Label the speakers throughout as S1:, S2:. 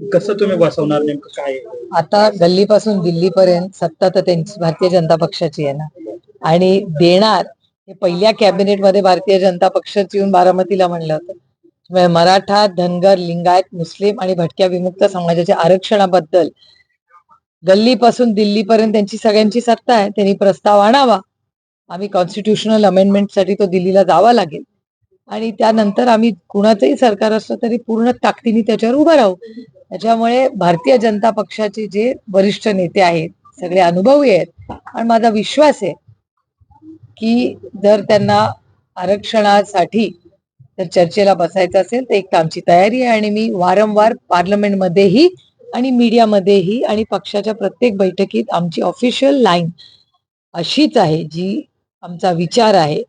S1: कसं तुम्ही बसवणार नेमकं काय? आहे?
S2: आता गल्लीपासून दिल्लीपर्यंत सत्ता तर त्यांची भारतीय जनता पक्षाची आहे ना. आणि देणार हे पहिल्या कॅबिनेटमध्ये भारतीय जनता पक्षाची येऊन बारामतीला म्हणलं होतं. त्यामुळे मराठा धनगर लिंगायत मुस्लिम आणि भटक्या विमुक्त समाजाच्या आरक्षणाबद्दल गल्लीपासून दिल्लीपर्यंत त्यांची सगळ्यांची सत्ता आहे. त्यांनी प्रस्ताव आणावा. आम्ही कॉन्स्टिट्युशनल अमेंडमेंटसाठी तो दिल्लीला जावा लागेल. आणि त्यानंतर आम्ही कुणाचंही सरकार असलं तरी पूर्ण ताकदीने त्याच्यावर उभं राहू. त्याच्यामुळे भारतीय जनता पक्षाचे जे वरिष्ठ नेते आहेत सगळे अनुभवी आहेत. आणि माझा विश्वास आहे की जर त्यांना आरक्षणासाठी जर चर्चेला बसायचं असेल तर एक तर आमची तयारी आहे आणि मी वारंवार पार्लमेंटमध्येही आणि मीडियामध्येही आणि पक्षाच्या प्रत्येक बैठकीत आमची ऑफिशियल लाईन अशीच आहे जी आमचा विचार आहे.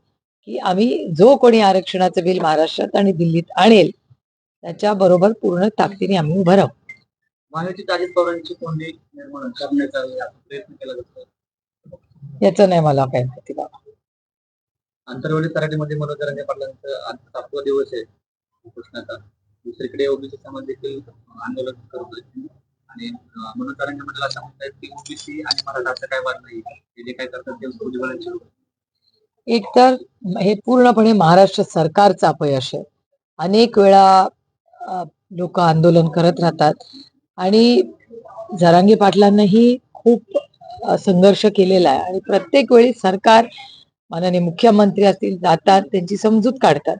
S2: की आम्ही जो कोणी आरक्षणाचं बिल महाराष्ट्रात आणि दिल्लीत आणेल त्याच्या बरोबर पूर्ण ताकदीने आम्ही उभं राहू.
S1: महायुतीत अजित पवारांची कोंडी निर्माण करण्याचा प्रयत्न केला जातो.
S2: याचं नाही मला काय माहिती बाबा.
S1: आंतरवाडी तराटीमध्ये मनोज जरांगे पाटलांचा आज सातवा दिवस आहे. उपोषणाचा. दुसरीकडे ओबीसी समाज देखील आंदोलन करतोय आणि मनोज जरांगे पाटील असं म्हणतात की ओबीसी आणि मराठा असं काय वाद नाही. ते जे काय करतात ते भुजबळांची
S2: एक तर हे पूर्णपणे महाराष्ट्र सरकारचं अपयश आहे. अनेक वेळा लोक आंदोलन करत राहतात. आणि जरांगे पाटलांनाही खूप संघर्ष केलेला आहे. आणि प्रत्येक वेळी सरकार माननीय मुख्यमंत्री असतील जातात त्यांची समजूत काढतात.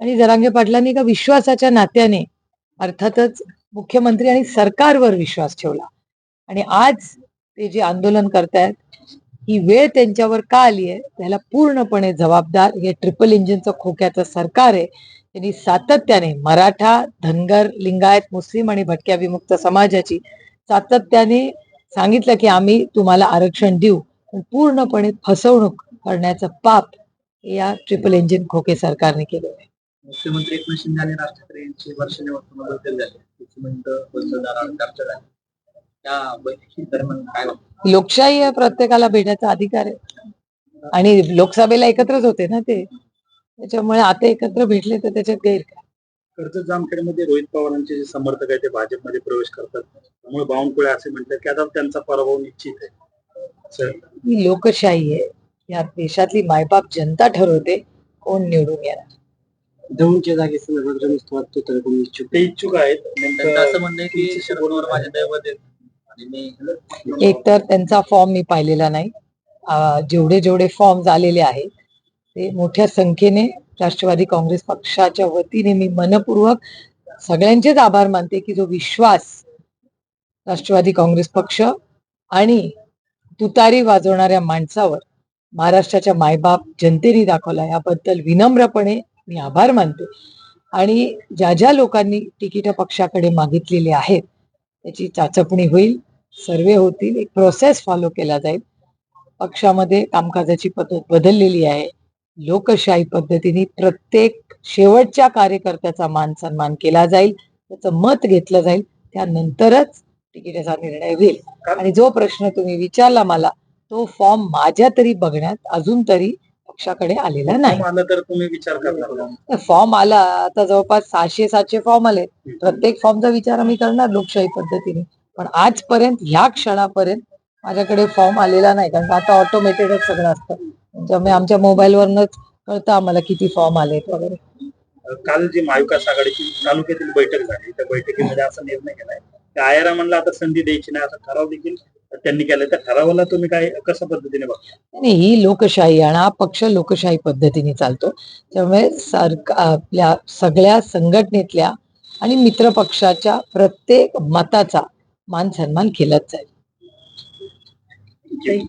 S2: आणि जरांगे पाटलांनी एका विश्वासाच्या नात्याने अर्थातच मुख्यमंत्री आणि सरकारवर विश्वास ठेवला. आणि आज ते जे आंदोलन करतायत ही वेळ त्यांच्यावर का आली आहे? त्याला पूर्णपणे जबाबदार हे ट्रिपल इंजिनचं खोक्याचं सरकार आहे. त्यांनी सातत्याने मराठा धनगर लिंगायत मुस्लिम आणि भटक्या विमुक्त समाजाची सातत्याने सांगितलं की आम्ही तुम्हाला आरक्षण देऊ. पण पूर्णपणे फसवणूक करण्याचं पाप या ट्रिपल इंजिन खोके सरकारने केलं आहे.
S1: मुख्यमंत्री एकनाथ शिंदे आणि राज ठाकरे यांची वर्षाने वर्तमानबद्दल झाले
S2: लोकशाही आहे प्रत्येकाला भेटायचा अधिकार आहे. आणि लोकसभेला एकत्रच होते ना ते. त्याच्यामुळे आता एकत्र भेटले तर त्याच्यात गैर काय
S1: कर्जत जामखेडमध्ये रोहित पवारांचे जे समर्थक आहे ते भाजपमध्ये प्रवेश करतात. त्यामुळे बावनकुळे असे म्हणतात की आता त्यांचा पराभव निश्चित आहे.
S2: ही लोकशाही आहे. या देशातली मायबाप जनता ठरवते कोण निवडून येणार.
S1: दौंडच्या जागी वाटतो तर कोणी इच्छुक ते इच्छुक आहेत. असं म्हणणं आहे की शरदवर माझे दैवत आहेत.
S2: एक तर त्यांचा फॉर्म मी पाहिलेला नाही. जेवढे जेवढे फॉर्म आलेले आहेत ते मोठ्या संख्येने राष्ट्रवादी काँग्रेस पक्षाच्या वतीने मी मनपूर्वक सगळ्यांचेच आभार मानते की जो विश्वास राष्ट्रवादी काँग्रेस पक्ष आणि तुतारी वाजवणाऱ्या माणसावर महाराष्ट्राच्या मायबाप जनतेने दाखवला याबद्दल विनम्रपणे मी आभार मानते. आणि ज्या ज्या लोकांनी तिकीट पक्षाकडे मागितलेली आहेत त्याची चाचपणी होईल. सर्वे होतील एक प्रोसेस फॉलो केला जाईल. पक्षामध्ये कामकाजाची पद्धत बदललेली आहे. लोकशाही पद्धतीने प्रत्येक शेवटच्या कार्यकर्त्याचा मान सन्मान केला जाईल त्याचं मत घेतलं जाईल त्यानंतरच तिकिटाचा निर्णय होईल. आणि जो प्रश्न तुम्ही विचारला मला तो फॉर्म माझ्या तरी बघण्यात अजून तरी पक्षाकडे आलेला नाही.
S1: तर तुम्ही विचार
S2: फॉर्म आला आता जवळपास सहाशे सातशे फॉर्म आले प्रत्येक फॉर्मचा विचार आम्ही करणार लोकशाही पद्धतीने. पण आजपर्यंत ह्या क्षणापर्यंत माझ्याकडे फॉर्म आलेला नाही. कारण आता ऑटोमेटेडच सगळं असतं. त्याच्यामुळे आमच्या मोबाईलवरनच कळतं आम्हाला किती फॉर्म आलेत वगैरे.
S1: काल जी महाविकास आघाडीची तालुक्यातील बैठक झाली. त्या बैठकीमध्ये असा निर्णय केलाय की आयरा म्हणला आता संधी द्यायची नाही असा ठराव देखील त्यांनी केलाय त्या ठरावाला तुम्ही काय कशा पद्धतीने बघता?
S2: आणि ही लोकशाही आणि हा पक्ष लोकशाही पद्धतीने चालतो. त्यामुळे सरकार आपल्या सगळ्या संघटनेतल्या आणि मित्र पक्षाच्या प्रत्येक मताचा मान सन्मान केलाच जाईल.